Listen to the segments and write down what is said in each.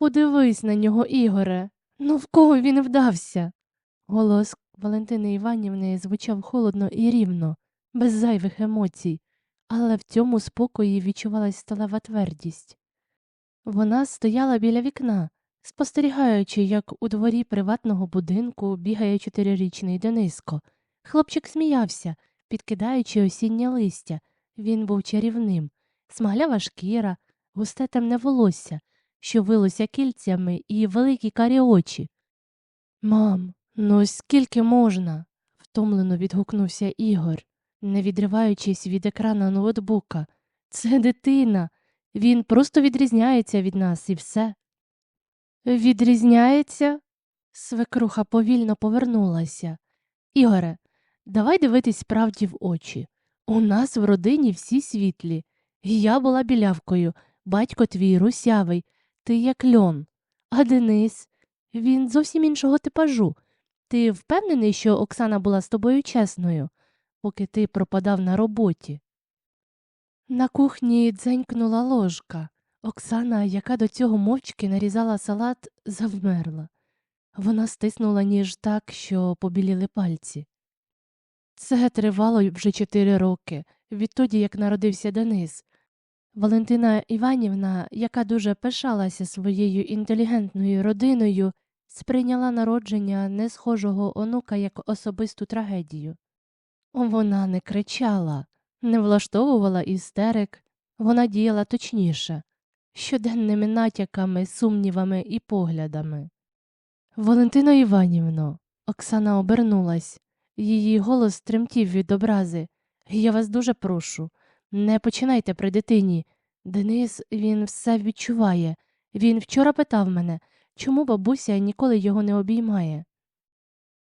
Подивись на нього, Ігоре. Ну в кого він вдався? Голос Валентини Іванівни звучав холодно і рівно, без зайвих емоцій, але в цьому спокої відчувалась сталева твердість. Вона стояла біля вікна, спостерігаючи, як у дворі приватного будинку бігає чотирирічний Дениско. Хлопчик сміявся, підкидаючи осіннє листя. Він був чарівним, смаглява шкіра, густе темне волосся, що вилося кільцями і великі карі очі. Мам, ну скільки можна? втомлено відгукнувся Ігор, не відриваючись від екрана ноутбука. Це дитина. Він просто відрізняється від нас і все. Відрізняється? Свекруха повільно повернулася. Ігоре, давай дивитись правді в очі. У нас в родині всі світлі. Я була білявкою, батько твій русявий, ти як льон. А Денис, він зовсім іншого типажу. Ти впевнений, що Оксана була з тобою чесною, поки ти пропадав на роботі? На кухні дзенькнула ложка. Оксана, яка до цього мовчки нарізала салат, завмерла. Вона стиснула ніж так, що побіліли пальці. Це тривало вже чотири роки, відтоді як народився Денис. Валентина Іванівна, яка дуже пишалася своєю інтелігентною родиною, сприйняла народження несхожого онука як особисту трагедію. Вона не кричала, не влаштовувала істерик, вона діяла точніше, щоденними натяками, сумнівами і поглядами. Валентино Іванівно, Оксана обернулась, її голос тремтів від образи. Я вас дуже прошу, не починайте при дитині. Денис, він все відчуває. Він вчора питав мене, чому бабуся ніколи його не обіймає.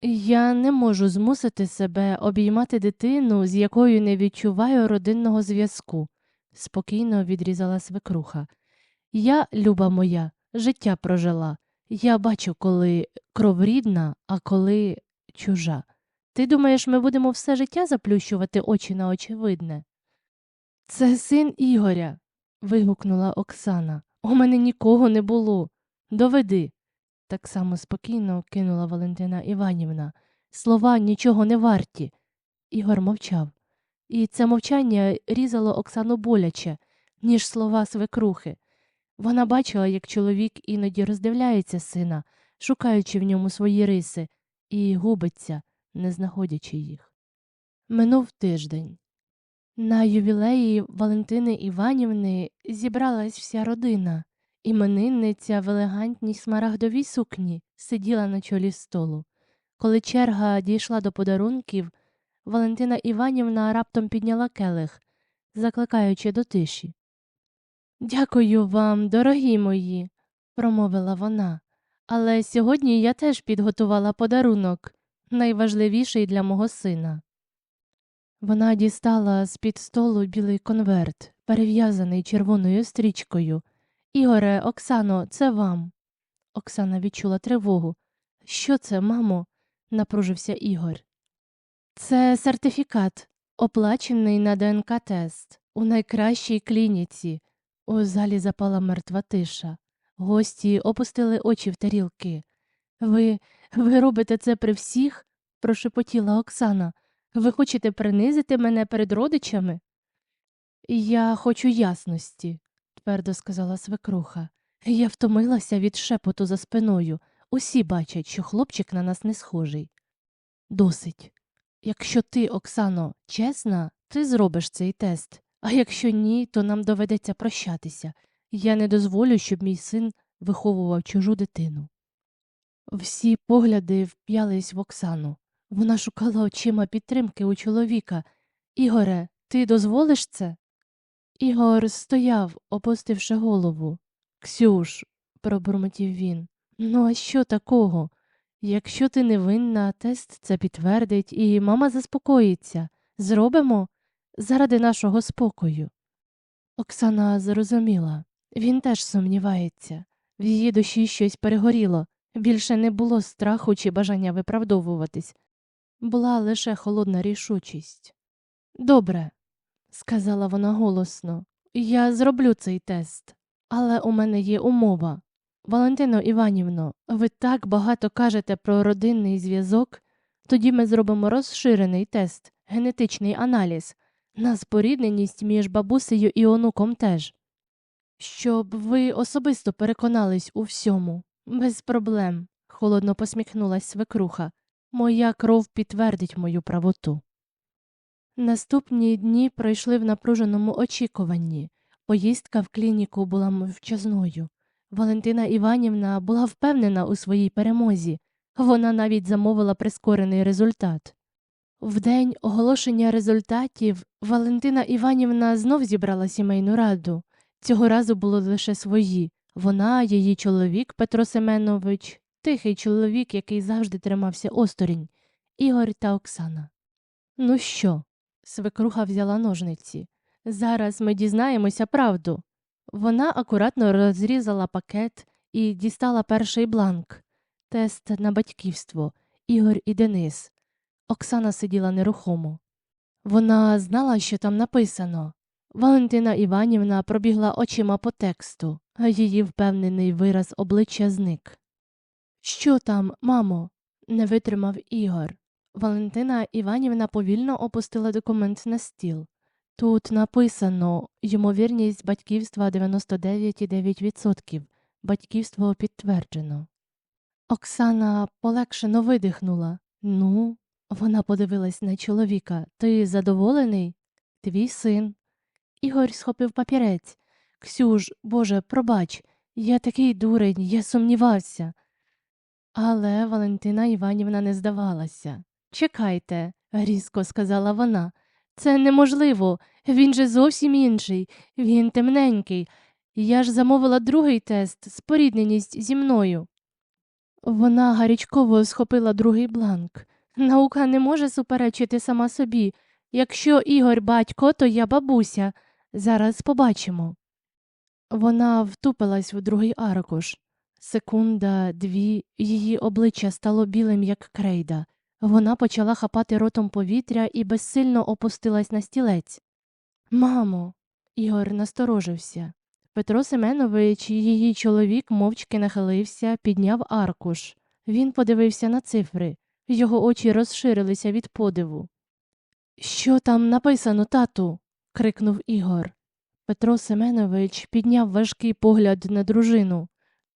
Я не можу змусити себе обіймати дитину, з якою не відчуваю родинного зв'язку, спокійно відрізала свекруха. Я, люба моя, життя прожила. Я бачу, коли кров рідна, а коли чужа. Ти думаєш, ми будемо все життя заплющувати очі на очевидне? Це син Ігоря. вигукнула Оксана. У мене нікого не було. Доведи. Так само спокійно кинула Валентина Іванівна. Слова нічого не варті. Ігор мовчав. І це мовчання різало Оксану боляче, ніж слова свекрухи. Вона бачила, як чоловік іноді роздивляється сина, шукаючи в ньому свої риси, і губиться, не знаходячи їх. Минув тиждень. На ювілеї Валентини Іванівни зібралась вся родина. Іменинниця в елегантній смарагдовій сукні сиділа на чолі столу. Коли черга дійшла до подарунків, Валентина Іванівна раптом підняла келих, закликаючи до тиші. Дякую вам, дорогі мої, промовила вона. Але сьогодні я теж підготувала подарунок, найважливіший для мого сина. Вона дістала з під столу білий конверт, перев'язаний червоною стрічкою. Ігоре, Оксано, це вам. Оксана відчула тривогу. Що це, мамо? напружився Ігор. Це сертифікат, оплачений на ДНК тест у найкращій клініці. У залі запала мертва тиша. Гості опустили очі в тарілки. Ви ви робите це при всіх? прошепотіла Оксана. Ви хочете принизити мене перед родичами? Я хочу ясності, твердо сказала свекруха. Я втомилася від шепоту за спиною. Усі бачать, що хлопчик на нас не схожий. Досить. Якщо ти, Оксано, чесна, ти зробиш цей тест, а якщо ні, то нам доведеться прощатися. Я не дозволю, щоб мій син виховував чужу дитину. Всі погляди вп'ялись в Оксану. Вона шукала очима підтримки у чоловіка. Ігоре, ти дозволиш це? Ігор стояв, опустивши голову. Ксюш, пробурмотів він. Ну, а що такого? Якщо ти невинна, тест це підтвердить, і мама заспокоїться. Зробимо заради нашого спокою. Оксана зрозуміла. Він теж сумнівається. В її душі щось перегоріло. Більше не було страху чи бажання виправдовуватись. Була лише холодна рішучість. Добре, сказала вона голосно, я зроблю цей тест, але у мене є умова. Валентино Іванівно, ви так багато кажете про родинний зв'язок. Тоді ми зробимо розширений тест, генетичний аналіз, на спорідненість між бабусею і онуком теж. Щоб ви особисто переконались у всьому, без проблем, холодно посміхнулась свекруха. Моя кров підтвердить мою правоту. Наступні дні пройшли в напруженому очікуванні. Поїздка в клініку була мовчазною. Валентина Іванівна була впевнена у своїй перемозі. Вона навіть замовила прискорений результат. В день оголошення результатів Валентина Іванівна знов зібрала сімейну раду. Цього разу було лише свої. Вона, її чоловік Петро Семенович, тихий чоловік, який завжди тримався осторонь, Ігор та Оксана. Ну що? Свекруха взяла ножниці. Зараз ми дізнаємося правду. Вона акуратно розрізала пакет і дістала перший бланк тест на батьківство Ігор і Денис. Оксана сиділа нерухомо. Вона знала, що там написано. Валентина Іванівна пробігла очима по тексту, а її впевнений вираз обличчя зник. Що там, мамо? не витримав Ігор. Валентина Іванівна повільно опустила документ на стіл. Тут написано ймовірність батьківства 99,9%. Батьківство підтверджено. Оксана полегшено видихнула. Ну, вона подивилась на чоловіка. Ти задоволений? Твій син. Ігор схопив папірець. Ксюж, Боже, пробач, я такий дурень, я сумнівався. Але Валентина Іванівна не здавалася. Чекайте, різко сказала вона. Це неможливо. Він же зовсім інший, він темненький. Я ж замовила другий тест спорідненість зі мною. Вона гарячково схопила другий бланк. Наука не може суперечити сама собі. Якщо Ігор батько, то я бабуся. Зараз побачимо. Вона втупилась в другий аркуш. Секунда, дві, її обличчя стало білим, як крейда. Вона почала хапати ротом повітря і безсильно опустилась на стілець. Мамо, Ігор насторожився. Петро Семенович, її чоловік, мовчки нахилився, підняв аркуш. Він подивився на цифри. Його очі розширилися від подиву. Що там написано, тату? крикнув Ігор. Петро Семенович підняв важкий погляд на дружину.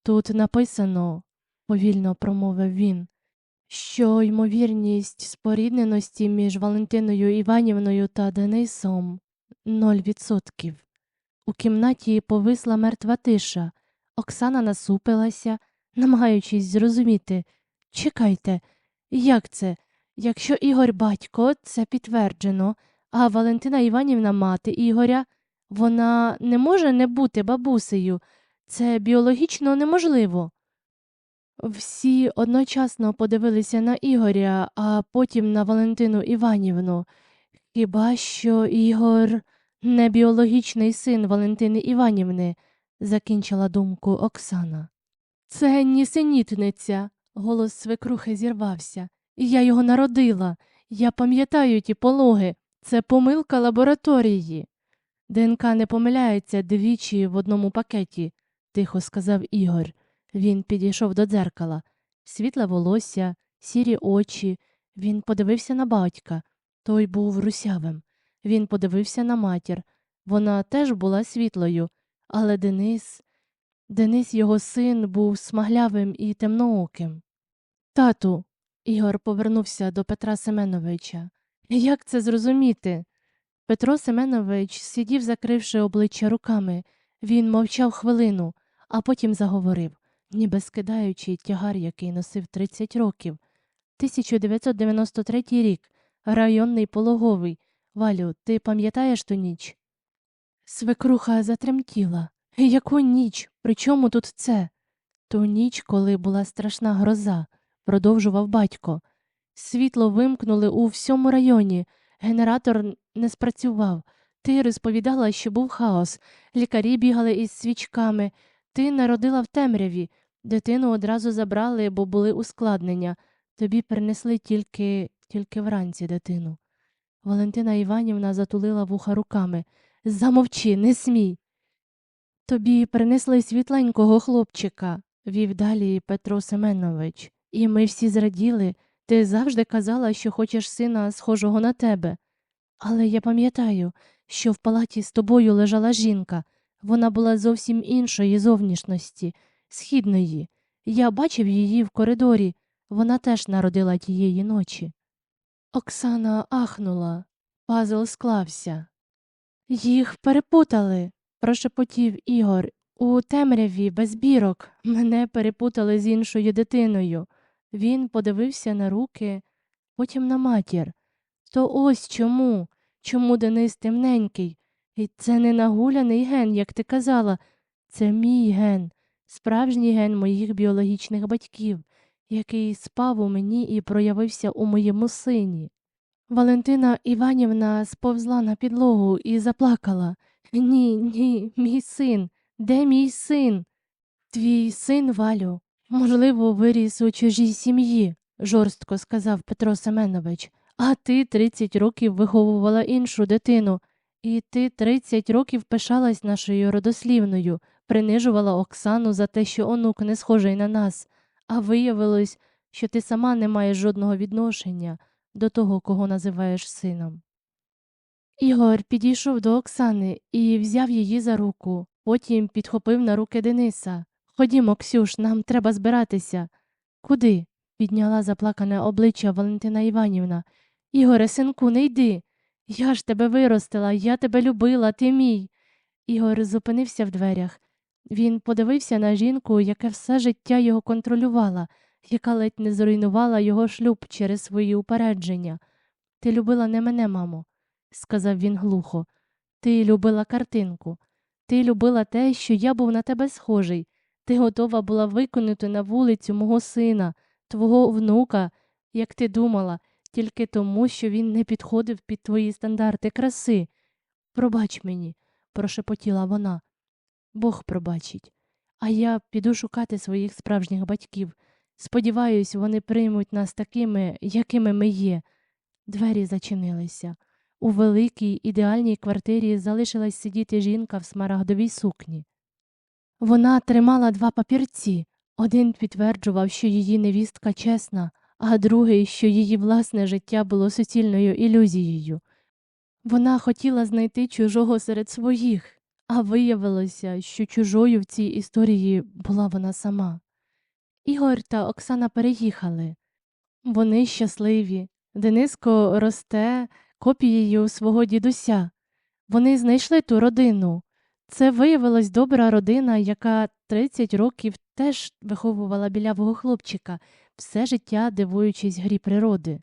Тут написано, повільно промовив він, що ймовірність спорідненості між Валентиною Іванівною та Денисом ноль відсотків. У кімнаті повисла мертва тиша. Оксана насупилася, намагаючись зрозуміти. Чекайте, як це? Якщо Ігор батько, це підтверджено, а Валентина Іванівна мати Ігоря, вона не може не бути бабусею. Це біологічно неможливо. Всі одночасно подивилися на Ігоря, а потім на Валентину Іванівну. Хіба що Ігор не біологічний син Валентини Іванівни, закінчила думку Оксана. Це нісенітниця, голос свекрухи зірвався. Я його народила. Я пам'ятаю ті пологи. Це помилка лабораторії. ДНК не помиляється двічі в одному пакеті, тихо сказав Ігор. Він підійшов до дзеркала. Світле волосся, сірі очі. Він подивився на батька. Той був русявим. Він подивився на матір. Вона теж була світлою, але Денис, Денис, його син, був смаглявим і темнооким. Тату, Ігор повернувся до Петра Семеновича. Як це зрозуміти? Петро Семенович сидів, закривши обличчя руками. Він мовчав хвилину, а потім заговорив, ніби скидаючи тягар, який носив 30 років. 1993 рік, районний пологовий. Валю, ти пам'ятаєш ту ніч? Свекруха затремтіла. Яку ніч? При чому тут це? Ту ніч, коли була страшна гроза, продовжував батько. Світло вимкнули у всьому районі. Генератор не спрацював. Ти розповідала, що був хаос. Лікарі бігали із свічками. Ти народила в темряві. Дитину одразу забрали, бо були ускладнення. Тобі принесли тільки тільки вранці дитину. Валентина Іванівна затулила вуха руками. Замовчи, не смій. Тобі принесли світленького хлопчика. вів далі Петро Семенович, і ми всі зраділи. Ти завжди казала, що хочеш сина, схожого на тебе. Але я пам'ятаю, що в палаті з тобою лежала жінка. Вона була зовсім іншої зовнішності, східної. Я бачив її в коридорі. Вона теж народила тієї ночі. Оксана ахнула. Пазл склався. Їх перепутали, прошепотів Ігор. У темряві без бірок. Мене перепутали з іншою дитиною. Він подивився на руки, потім на матір. То ось чому? Чому Денис темненький? І це не нагуляний ген, як ти казала. Це мій ген, справжній ген моїх біологічних батьків, який спав у мені і проявився у моєму сині. Валентина Іванівна сповзла на підлогу і заплакала. Ні, ні, мій син. Де мій син? Твій син, Валю, можливо, виріс у чужій сім'ї, жорстко сказав Петро Семенович. А ти 30 років виховувала іншу дитину, і ти 30 років пишалась нашою родослівною, принижувала Оксану за те, що онук не схожий на нас, а виявилось, що ти сама не маєш жодного відношення до того, кого називаєш сином. Ігор підійшов до Оксани і взяв її за руку, потім підхопив на руки Дениса. Ходімо, Ксюш, нам треба збиратися. Куди? підняла заплакане обличчя Валентина Іванівна. Ігоре, синку, не йди. Я ж тебе виростила, я тебе любила, ти мій. Ігор зупинився в дверях. Він подивився на жінку, яка все життя його контролювала, яка ледь не зруйнувала його шлюб через свої упередження. Ти любила не мене, мамо, сказав він глухо. Ти любила картинку. Ти любила те, що я був на тебе схожий. Ти готова була виконати на вулицю мого сина, твого внука, як ти думала, тільки тому, що він не підходив під твої стандарти краси. Пробач мені, прошепотіла вона. Бог пробачить. А я піду шукати своїх справжніх батьків. Сподіваюсь, вони приймуть нас такими, якими ми є. Двері зачинилися. У великій ідеальній квартирі залишилась сидіти жінка в смарагдовій сукні. Вона тримала два папірці. Один підтверджував, що її невістка чесна, а другий, що її власне життя було суцільною ілюзією. Вона хотіла знайти чужого серед своїх, а виявилося, що чужою в цій історії була вона сама. Ігор та Оксана переїхали. Вони щасливі. Дениско росте копією свого дідуся. Вони знайшли ту родину. Це виявилась добра родина, яка 30 років теж виховувала білявого хлопчика, все життя дивуючись грі природи.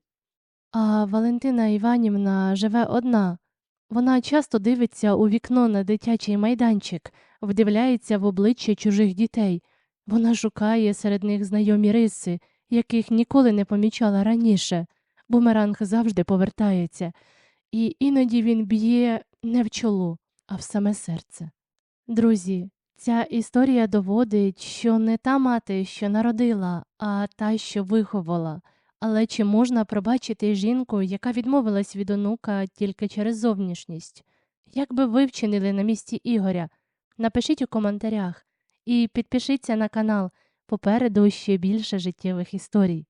А Валентина Іванівна живе одна. Вона часто дивиться у вікно на дитячий майданчик, вдивляється в обличчя чужих дітей. Вона шукає серед них знайомі риси, яких ніколи не помічала раніше. Бумеранг завжди повертається, і іноді він б'є не в чоло, а в саме серце. Друзі, ця історія доводить, що не та мати, що народила, а та, що виховала. Але чи можна пробачити жінку, яка відмовилась від онука тільки через зовнішність? Як би ви вчинили на місці Ігоря? Напишіть у коментарях і підпишіться на канал. Попереду ще більше життєвих історій.